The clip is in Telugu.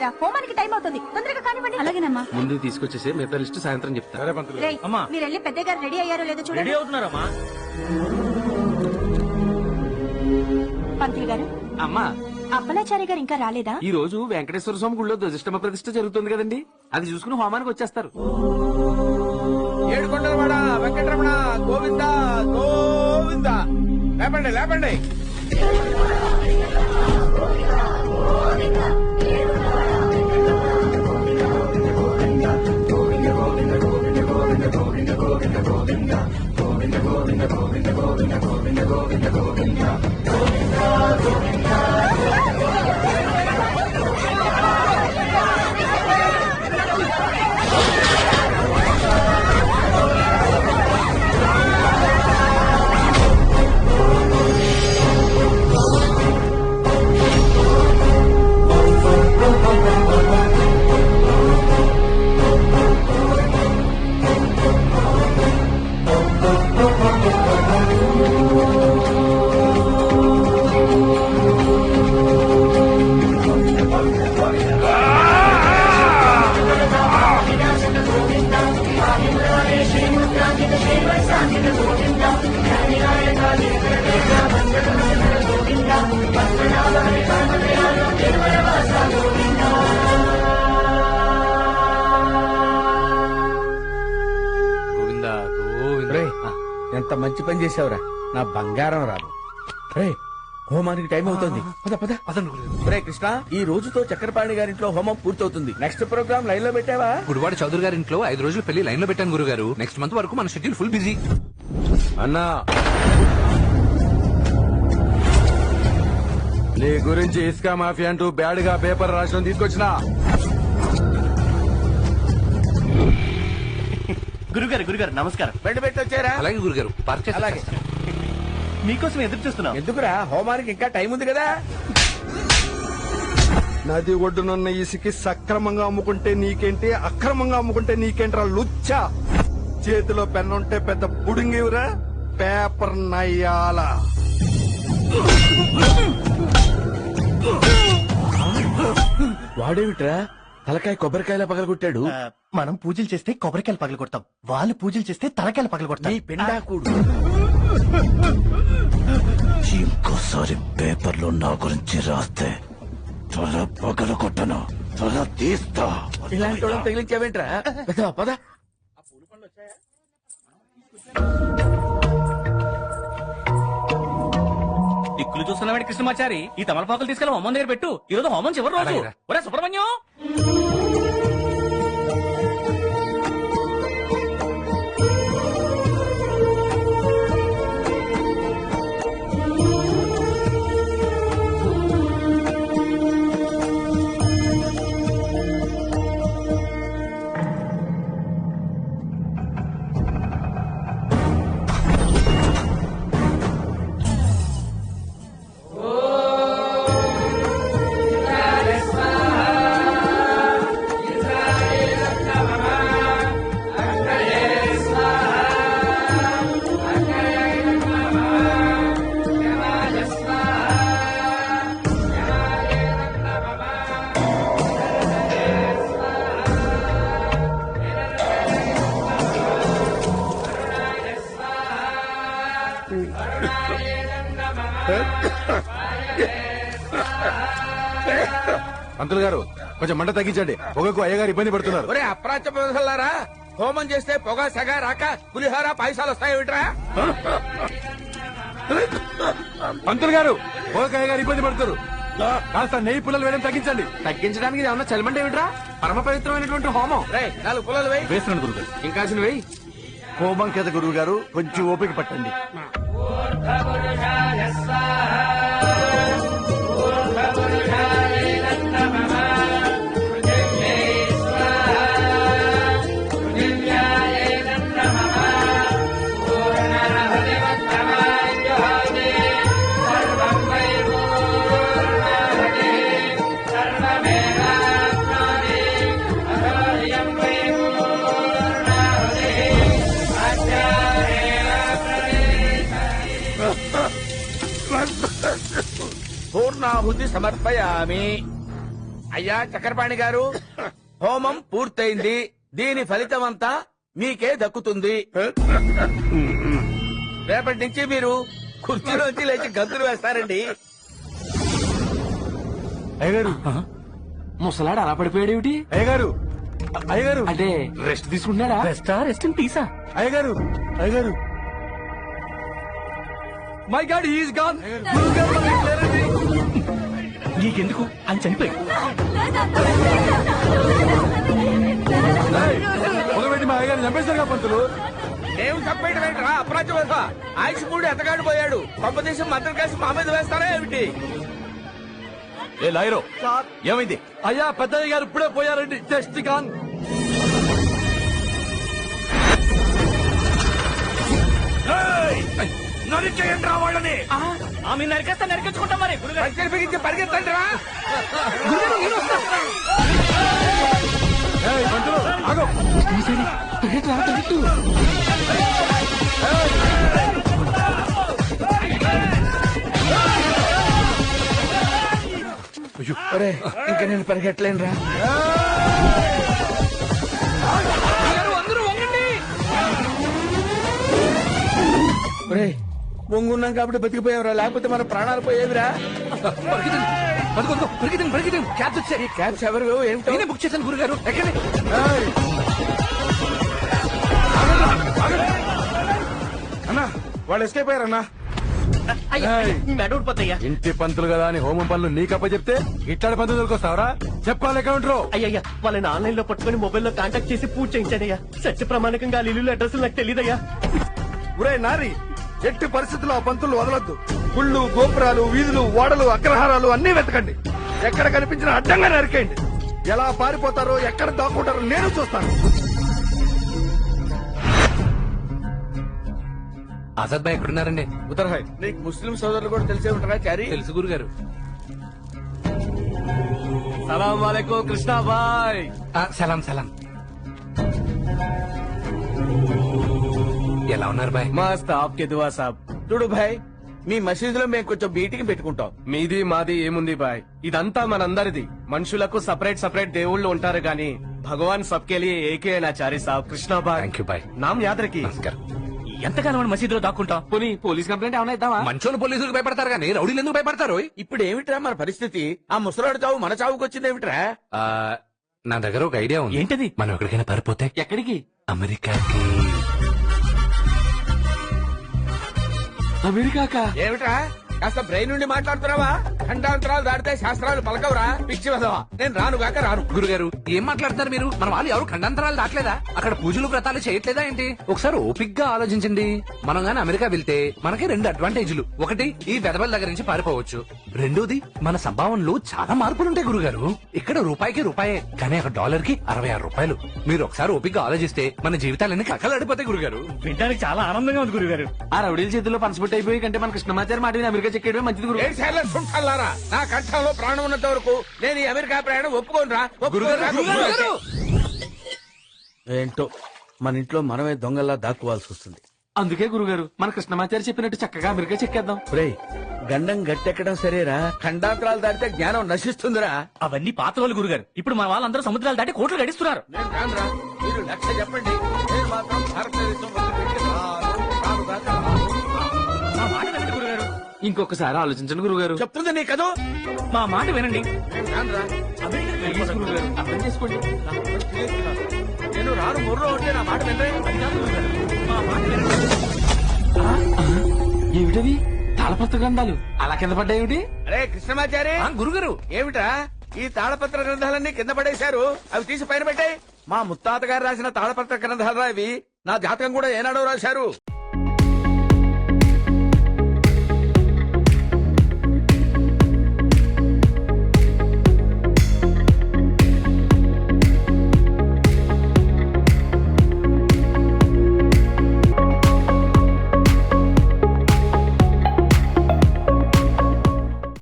గారా హోమానికి టైం అవుతుంది. తొందరగా కానివ్వండి. అలాగేనమ్మా. ముందు తీసుకొచ్చేసి మిగతా లిస్ట్ సాయంత్రం చెప్తా. రేయ్, అమ్మా. మీరు వెళ్ళి పెద్ద గారు రెడీ అయ్యారో లేదో రెడీ చూడండి అవుతున్నారమ్మా. పంతులు గారు అమ్మా. అప్పలాచారి గారు ఇంకా రాలేదా? ఈ రోజు వెంకటేశ్వర స్వామి గుళ్ళో ధ్వజిష్టమ ప్రతిష్ఠ జరుగుతుంది కదండి. అది చూసుకుని హోమానికి వచ్చేస్తారు. ఏడుకొండలవాడ వెంకటరమణ గోవింద గోవింద. లేపండి లేపండి. ഗോവിന്ദ ഗോവിന്ദ ഗോവിന്ദ ഗോവിന്ദ ഗോവിന്ദ ഗോവിന്ദ ഗോവിന്ദ ഗോവിന്ദ ഗോവിന്ദ ഗോവിന്ദ ഗോവിന്ദ ఎంత మంచి పని చేసావురా నా బంగారం రాదు. రే హోమానికి టైం అవుతుంది. పద పద. రే కృష్ణ ఈ రోజుతో చక్రపాణి గారింట్లో హోమం పూర్తవుతుంది. నెక్స్ట్ ప్రోగ్రామ్ లైన్లో పెట్టావా? గుడివాడ చౌదరి గారి ఇంట్లో ఐదు రోజులు పెళ్ళి లైన్లో పెట్టాను గురుగారు. నెక్స్ట్ మంత్ వరకు మన షెడ్యూల్ ఫుల్ బిజీ. అన్నా. నీ గురించి ఇసుక మాఫియా అంటూ బ్యాడ్గా పేపర్ రాసిన తీసుకొచ్చిన. గురుగారు గురుగారు నమస్కారం. బండి పెట్టి వచ్చారా? అలాగే గురుగారు పార్క్ అలాగే. మీకోసం ఎదురు చూస్తున్నాం. ఎందుకురా? హోమానికి ఇంకా టైం ఉంది కదా? నది ఒడ్డునున్న ఇసుకి సక్రమంగా అమ్ముకుంటే నీకేంటి? అక్రమంగా అమ్ముకుంటే నీకేంట్రా లుచ్చా? చేతిలో పెన్నుంటే పెద్ద పుడింగివురా? పేపర్ నయ్యాల. వాడేమిట్రా? తలకాయ కొబ్బరికాయలా పగలగొట్టాడు. ఆ, మనం పూజలు చేస్తే కొబ్బరికాయలు పగల కొడతాం వాళ్ళు పూజలు చేస్తే తలకాయలు పగల నీ కొడతాం పిండాకుడు ఇంకోసారి పేపర్లో నా గురించి రాస్తే తల పగల కొట్టను తల తీస్తా. ఇలాంటి వాళ్ళని తగిలించావేంట్రా? పద, పద. దిక్కులు కృష్ణమాచారి ఈ తమలపాకులు తీసుకెళ్ళి హోమం దగ్గర పెట్టు. ఈ రోజు హోమం చివరి రోజు. ఒరే సుబ్రహ్మణ్యం! పంతులు గారు కొంచెం మంట తగ్గించండి. పొగకు అయ్యగారు ఇబ్బంది పడుతున్నారు. ఒరే హోమం చేస్తే పొగ సెగ రాక పులిహోర పాయసాలు వస్తాయేమిట్రా పంతులు గారు పొగకు అయ్యగారు ఇబ్బంది పడుతున్నారు. కాస్త నెయ్యి పుల్లలు వేయడం తగ్గించండి. తగ్గించడానికి ఏమన్నా చలమంటే ఏమిట్రా? పరమ పవిత్రమైనటువంటి హోమం. రే నాలుగు పుల్లలు వేయి. వేస్తున్నాడు గురుగారు. ఇంకా వెయ్యి హోమం కదా గురువు గారు కొంచెం ఓపిక పట్టండి. పూర్ణాహుతి సమర్పయామి. అయ్యా చక్రపాణి గారు హోమం పూర్తయింది. దీని ఫలితం అంతా మీకే దక్కుతుంది. రేపటి నుంచి మీరు కుర్చీలోంచి లేచి గంతులు వేస్తారండి. అయ్యగారు. ముసలాడు అలా పడిపోయాడేమిటి? అయ్యగారు. అయ్యగారు. అంటే రెస్ట్ తీసుకుంటున్నాడా? రెస్టా? రెస్ట్ పీసా? అయ్యగారు. అయ్యగారు. మై గాడ్ ఈస్ గాన్ నీకెందుకు? అని చనిపోయి ఒకబెట్టి మా అయ్యగారు చంపేశారు పంతులు. నేను తప్పేయడం ఏంట్రా అప్రాచ్య వద్ద ఆయుష్ మూడు ఎత్తగాడు పోయాడు. కొంపదేశం మంత్రం కలిసి మా మీద వేస్తారా ఏమిటి? ఏ లాయరో ఏమైంది? అయ్యా పెద్దయ్య గారు ఇప్పుడే పోయారండి. జస్ట్ గాన్ నరికేయండి రా వాళ్ళని. ఆమె నరికేస్తా నరికించుకుంటాం మరి బిగించి పరిగెత్తండి రా. ఇంకా నేను పరిగెట్టలేను రా వంగున్నాం కాబట్టి బతికిపోయావురా. లేకపోతే మన ప్రాణాలు పోయేవిరా. క్యాబ్స్ వచ్చాయి. క్యాబ్స్ ఎవరు ఏమిటో నేనే బుక్ చేశాను గురుగారు. ఎక్కండి. అన్నా వాళ్ళు ఎస్కేప్ అయ్యారన్నా. మెడూడిపోతాయ్యా ఇంటి పంతులు కదా అని హోమం పనులు నీకప్ప చెప్తే ఇట్లాంటి పంతులు దొరికొస్తావరా? చెప్పాలి కౌంటర్ అయ్యయ్యా వాళ్ళని ఆన్లైన్లో పట్టుకుని మొబైల్లో కాంటాక్ట్ చేసి పూజ చేయించానయ్యా. సత్య ప్రమాణకంగా ఇల్లు అడ్రస్ నాకు తెలియదయ్యా ఒరే నారి ఎట్టి పరిస్థితుల్లో ఆ పంతులు వదలొద్దు. గుళ్ళు గోపురాలు వీధులు ఓడలు అగ్రహారాలు అన్ని వెతకండి. ఎక్కడ కనిపించినా అడ్డంగా నరికేయండి ఎలా పారిపోతారో ఎక్కడ దాక్కుంటారో నేను చూస్తాను. ఆజాద్ భాయ్ ఎక్కడున్నారండి? ఉత్తరహాయ్ నీకు ముస్లిం సోదరులు కూడా తెలిసే ఉంటారా చారి? తెలుసు గురుగారు. సలాం వాలేకో కృష్ణాబాయ్ ఆ, సలాం సలాం. ఎలా ఉన్నారు బాయ్? మస్త్ ఆప్కే దువా సాబ్. చూడు భాయ్ మీ మసీదులో మేము కొంచెం మీటింగ్ పెట్టుకుంటాం. మీది మాది ఏముంది బాయ్? ఇదంతా మనందరిది. మనుషులకు సపరేట్ సపరేట్ దేవుళ్ళు ఉంటారు గాని భగవాన్ సబ్కే లియే ఏకే నాచారి సాబ్. Thank you bye. నామ్ యాద్ రఖి నమస్కారం. ఎంతకాలం మనం మసీదులో దాక్కుంటాం? పోనీ పోలీస్ కంప్లైంట్ ఏమైనా ఇద్దామా? మంచోళ్ళు పోలీసులకు భయపడతారు కానీ రౌడీలు ఎందుకు భయపడతారు? ఇప్పుడు ఏమిట్రా మన పరిస్థితి? ఆ ముసలాడు చావు మన చావుకి వచ్చింది ఏమిట్రా? ఆ, నా దగ్గర ఒక ఐడియా ఉంది. ఏంటది? మనం ఎక్కడికైనా పారిపోతే ఎక్కడికి? అమెరికాకి. అమెరికాకా ఏమిట్రా? కాస్త బ్రెయిన్ నుండి మాట్లాడుతున్నావా? ఖండాంతరాలు దాటితే శాస్త్రాలు పలకవురా. పిచ్చి వదవా. నేను రాను గాక రాను. గురుగారు ఏం మాట్లాడుతున్నారు మీరు? మన వాళ్ళు ఎవరు ఖండాంతరాలు దాటలేదా? అక్కడ పూజలు వ్రతాలు చేయట్లేదా ఏంటి? ఒకసారి ఓపిక్గా ఆలోచించండి. మనం గాని అమెరికా వెళ్తే మనకి రెండు అడ్వాంటేజ్లు ఒకటి ఈ వెదవల దగ్గర నుంచి పారిపోవచ్చు. రెండోది మన సంభావనలో చాలా మార్పులుంటాయి గురుగారు. ఇక్కడ రూపాయికి రూపాయే కానీ అక్కడ డాలర్కి అరవై ఆరు రూపాయలు. మీరు ఒకసారి ఓపిక్గా ఆలోచిస్తే మన జీవితాలన్నీ కక్కలాడిపోతాయి గురుగారు. వినడానికి చాలా ఆనందంగా ఉంది గురుగారు. ఆ రౌడీల చేతుల్లో పనసపెట్టి అయిపోయి కంటే మన కృష్ణమాచారి మాట విని అమెరికా చెక్కేయడమే మంచిది గురు. ఏం సార్లు సుంఠాలారా నా కంఠంలో ప్రాణం ఉన్నంత వరకు నేను ఈ అమెరికా ప్రయాణం ఒప్పుకోను రా గురుగారు ఏంటో మన ఇంట్లో మనమే దొంగల్లా దాక్కోవాల్సి వస్తుంది. అందుకే గురుగారు మన కృష్ణమాచారి చెప్పినట్టు చక్కగా అమెరికా చెక్కేద్దాం. రేయ్ గండం గట్టెక్కడం సరేరా? ఖండాంతరాలు దాటితే జ్ఞానం నశిస్తుందిరా. అవన్నీ పాత వాళ్ళు గురుగారు. ఇప్పుడు మన వాళ్ళందరూ సముద్రాలు దాటి కోట్లు గడిస్తున్నారు. నేను రానురా మీరు లక్ష చెప్పండి. నేను మాత్రం భారతదేశం వదిలిపెట్టి రాను, రాను. ఇంకొకసారి ఆలోచించండి గురుగారు చెప్తుంది నీ కదూ మా మాట వినండి. నేను చేసుకోండి. రాను ఉంటే నా మాట వినరే. మా మాట వినండి. ఏమిటది తాళపత్ర గ్రంథాలు. అలా కింద పడ్డాయి అరే కృష్ణమాచారి. ఆ, గురుగారు ఏమిటా ఈ తాళపత్ర గ్రంథాలన్నీ కింద పడేశారు. అవి తీసి పైన పెట్టాయి. మా ముత్తాత గారు రాసిన తాళపత్ర గ్రంథాలు ఇవి. నా జాతకం కూడా ఏనాడో రాశారు.